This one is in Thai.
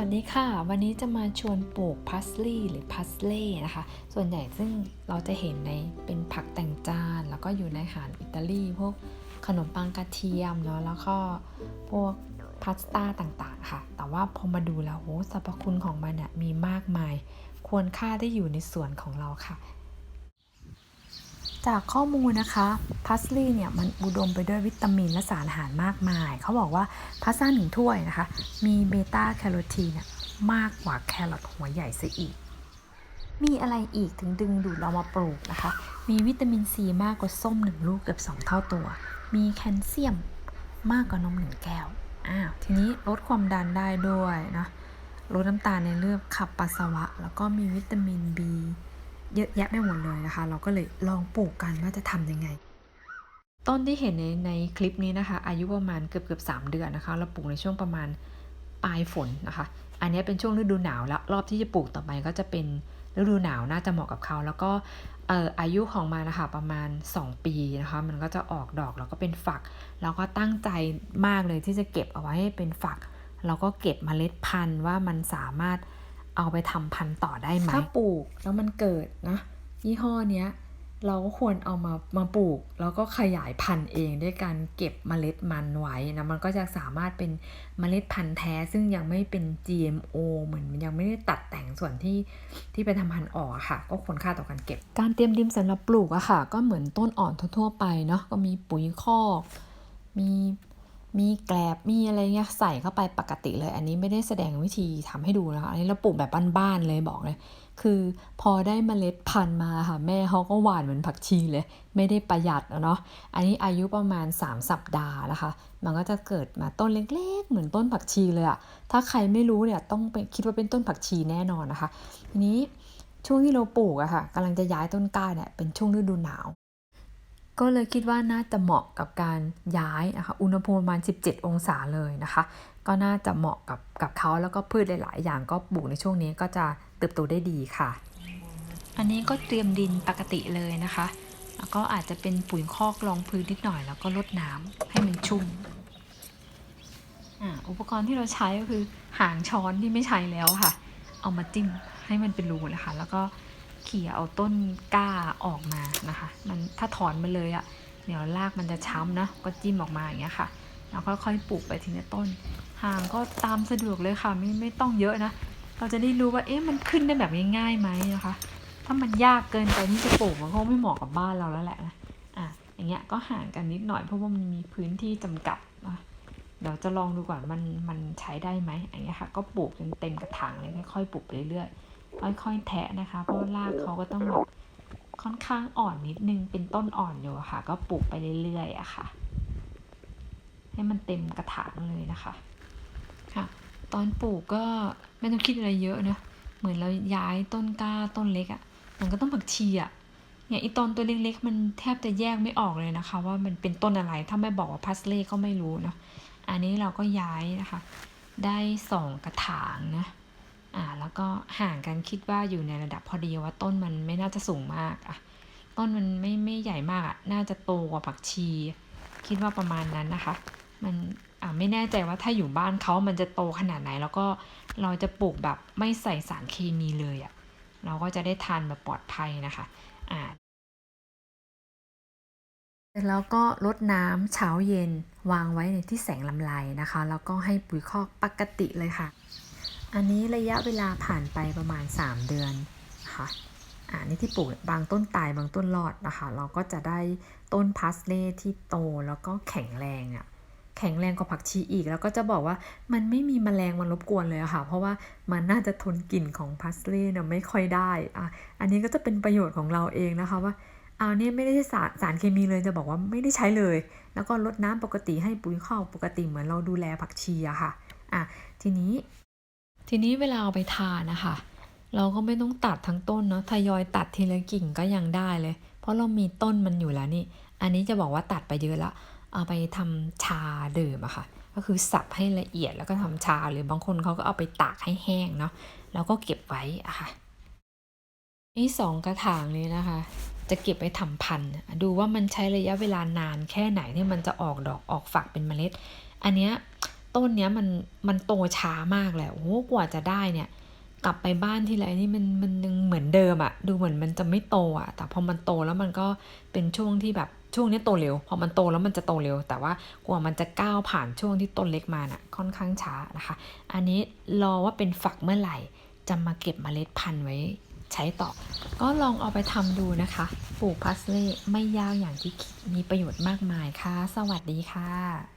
วัสดีค่ะ วันนี้จะมาชวนปลูกพัสลี่หรือพัสเล่นะคะ ส่วนใหญ่ซึ่งเราจะเห็นในเป็นผักแต่งจาน แล้วก็อยู่ในอาหารอิตาลีพวกขนมปังกระเทียมเนาะแล้วก็พวกพาสต้าต่างๆค่ะ แต่ว่าพอมาดูแล้วโหสรรพคุณของมันเนี่ยมีมากมาย ควรค่าได้อยู่ในสวนของเราค่ะ จากข้อมูลนะคะพัสลีย์เนี่ยมันอุดมไปด้วยวิตามินและสารอาหารมากมาย เขาบอกว่าพาสต้าหนึ่งถ้วยนะคะ มีเบต้าแคโรทีนเนี่ยมากกว่าแครอทหัวใหญ่ซะอีก มีอะไรอีกถึงดึงดูดเรามาปลูกนะคะ มีวิตามินซีมากกว่าส้มหนึ่งลูกเกือบสองเท่าตัว มีแคลเซียมมากกว่านมหนึ่งแก้วอ้าวทีนี้ลดความดันได้ด้วยนะลดน้ำตาลในเลือดขับปัสสาวะ แล้วก็มีวิตามิน B เยอะแยะไปหมดเลยนะคะ เราก็เลยลองปลูกกันว่าจะทำยังไง ต้นที่เห็นในในคลิปนี้นะคะ อายุประมาณเกือบเกือบสามเดือนนะคะ เราปลูกในช่วงประมาณปลายฝนนะคะ อันนี้เป็นช่วงฤดูหนาวแล้วรอบที่จะปลูกต่อไปก็จะเป็นฤดูหนาวน่าจะเหมาะกับเขา แล้วก็เอ่ออายุของมันนะคะประมาณ 2 ปีนะคะ มันก็จะออกดอกแล้วก็เป็นฝักแล้วก็ตั้งใจมากเลยที่จะเก็บเอาไว้ให้เป็นฝักแล้วก็เก็บเมล็ดพันธุ์ว่ามันสามารถ เอาไปทำพันธุ์ต่อได้ไหมถ้าปลูกแล้วมันเกิดนะยี่ห้อเนี้ยเราก็ควรเอามามาปลูก แล้วก็ขยายพันธุ์เองด้วยการเก็บเมล็ดมันไว้นะมันก็จะสามารถเป็นเมล็ดพันธุ์แท้ซึ่งยังไม่เป็น GMO เหมือนมันยังไม่ได้ตัดแต่งส่วนที่ที่ไปทำพันธุ์ออกอะค่ะ ก็ควรค่าต่อการเก็บ การเตรียมดินสำหรับปลูกอะค่ะ ก็เหมือนต้นอ่อนทั่วๆไปเนาะก็มีปุ๋ยคอก มี มีแกลบมีอะไรเงี้ยใส่เข้าไปปกติเลย อันนี้ไม่ได้แสดงวิธีทำให้ดูนะคะอันนี้เราปลูกแบบบ้านๆเลยบอกเลยคือพอได้เมล็ดพันธุ์มาค่ะแม่เขาก็หวานเหมือนผักชีเลย ไม่ได้ประหยัดเนาะอันนี้อายุประมาณ 3 สัปดาห์นะคะ มันก็จะเกิดมาต้นเล็กๆ เหมือนต้นผักชีเลยอะถ้าใครไม่รู้เนี่ยต้องไปคิดว่าเป็นต้นผักชีแน่นอนนะคะทีนี้ช่วงที่เราปลูกอะค่ะกำลังจะย้ายต้นกล้าเนี่ยเป็นช่วงฤดูหนาว ก็เลยคิดว่าน่าจะเหมาะกับการย้ายนะคะ อุณหภูมิประมาณ 17 องศาเลยนะคะ ก็น่าจะเหมาะกับกับเขาแล้วก็พืชหลาย ๆ อย่างก็ปลูกในช่วงนี้ก็จะเติบโตได้ดีค่ะ อันนี้ก็เตรียมดินปกติเลยนะคะ แล้วก็อาจจะเป็นปุ๋ยคอกรองพื้นนิดหน่อย แล้วก็ลดน้ำให้มันชุ่มอุปกรณ์ที่เราใช้ก็คือหางช้อนที่ไม่ใช้แล้วค่ะ เอามาจิ้มให้มันเป็นรูเลยค่ะแล้วก็ เขี่ยเอาต้นกล้าออกมานะคะ มันถ้าถอนมาเลยอะ่ะเดี๋ยวรากมันจะช้ำนะ ก็จิ้มออกมาอย่างเงี้ยค่ะ แล้วค่อยๆปลูกไปทีละต้น ห่างก็ตามสะดวกเลยค่ะ ไม่ไม่ต้องเยอะนะ เราจะได้รู้ว่าเอ๊ะมันขึ้นได้แบบง่ายๆไหมนะคะ ถ้ามันยากเกินไปที่จะปลูกมันก็ไม่เหมาะกับบ้านเราแล้วแหละนะอะอย่างเงี้ยก็ห่างกันนิดหน่อยเพราะว่ามันมีพื้นที่จำกัดนะเดี๋ยวจะลองดูก่อนมันมันใช้ได้ไหมอย่างเงี้ยค่ะ ก็ปลูกจนเต็มกระถางเลยค่อยๆปลูกเรื่อยๆ ค่อยๆแทะนะคะ เพราะว่ารากเขาก็ต้องแบบค่อนข้างอ่อนนิดนึงเป็นต้นอ่อนอยู่ค่ะ ก็ปลูกไปเรื่อยๆอะค่ะ ให้มันเต็มกระถางเลยนะคะค่ะ ตอนปลูกก็ไม่ต้องคิดอะไรเยอะนะเหมือนเราย้ายต้นกล้าต้นเล็กอะมันก็ต้องผักชีอะ่ะเนี่ยอีตอนตัวเล็กๆมันแทบจะแยกไม่ออกเลยนะคะ ว่ามันเป็นต้นอะไรถ้าไม่บอกว่าพัสเล่ก็ไม่รู้เนาะอันนี้เราก็ย้ายนะคะ ได้สองกระถางนะ อ่าแล้วก็ห่างกันคิดว่าอยู่ในระดับพอดีว่าต้นมันไม่น่าจะสูงมากอะต้นมันไม่ไม่ใหญ่มากอะน่าจะโตกว่าผักชี คิดว่าประมาณนั้นนะคะ มันอ่าไม่แน่ใจว่าถ้าอยู่บ้านเขามันจะโตขนาดไหน แล้วก็เราจะปลูกแบบไม่ใส่สารเคมีเลยอะเราก็จะได้ทานแบบปลอดภัยนะคะอ่าแล้วก็ลดน้ำเช้าเย็นวางไว้ในที่แสงลำไรนะคะ แล้วก็ให้ปุ๋ยคอกปกติเลยค่ะ อันนี้ระยะเวลาผ่านไปประมาณ 3 เดือนนะคะอ่านี่ที่ปลูกบางต้นตายบางต้นรอดนะคะ เราก็จะได้ต้นพาสเล่ที่โตแล้วก็แข็งแรงอะ่ะแข็งแรงกว่าผักชีอีก แล้วก็จะบอกว่ามันไม่มีแมลงมารบกวนเลยะค่ะ เพราะว่ามันน่าจะทนกลิ่นของพาสเล่เนี่ยไม่ค่อยได้อะอันนี้ก็จะเป็นประโยชน์ของเราเองนะคะว่าเอาเนี่ยไม่ได้ใช้สารสารเคมีเลยจะบอกว่าไม่ได้ใช้เลย แล้วก็ลดน้ำปกติให้ปุ๋ยข้าวปกติเหมือนเราดูแลผักชีอะค่ะอะทีนี้ ทีนี้เวลาเอาไปทานนะคะ เราก็ไม่ต้องตัดทั้งต้นเนาะทยอยตัดทีละกิ่งก็ยังได้เลย เพราะเรามีต้นมันอยู่แล้วนี่ อันนี้จะบอกว่าตัดไปเยอะละ เอาไปทำชาดื่มอะค่ะ ก็คือสับให้ละเอียดแล้วก็ทำชา หรือบางคนเขาก็เอาไปตากให้แห้งเนาะ แล้วก็เก็บไว้อะค่ะ นี่สองกระถางนี้นะคะ จะเก็บไว้ทำพันธุ์ ดูว่ามันใช้ระยะเวลานานแค่ไหนที่มันจะออกดอกออกฝักเป็นเมล็ด อันเนี้ย ต้นเนี้ยมันมันโตช้ามากเลยโอ้โหกว่าจะได้เนี่ย กลับไปบ้านที่ไรนี่มันมันยังเหมือนเดิมอะดูเหมือนมันจะไม่โตอะแต่พอมันโตแล้วมันก็เป็นช่วงที่แบบช่วงนี้โตเร็ว พอมันโตแล้วมันจะโตเร็ว แต่ว่ากว่ามันจะก้าวผ่านช่วงที่ต้นเล็กมาน่ะค่อนข้างช้านะคะ อันนี้รอว่าเป็นฝักเมื่อไหร่ จะมาเก็บเมล็ดพันธุ์ไว้ใช้ต่อ ก็ลองเอาไปทำดูนะคะ ปลูกพาสลีย์ไม่ยากอย่างที่คิดมีประโยชน์มากมายค่ะ สวัสดีค่ะ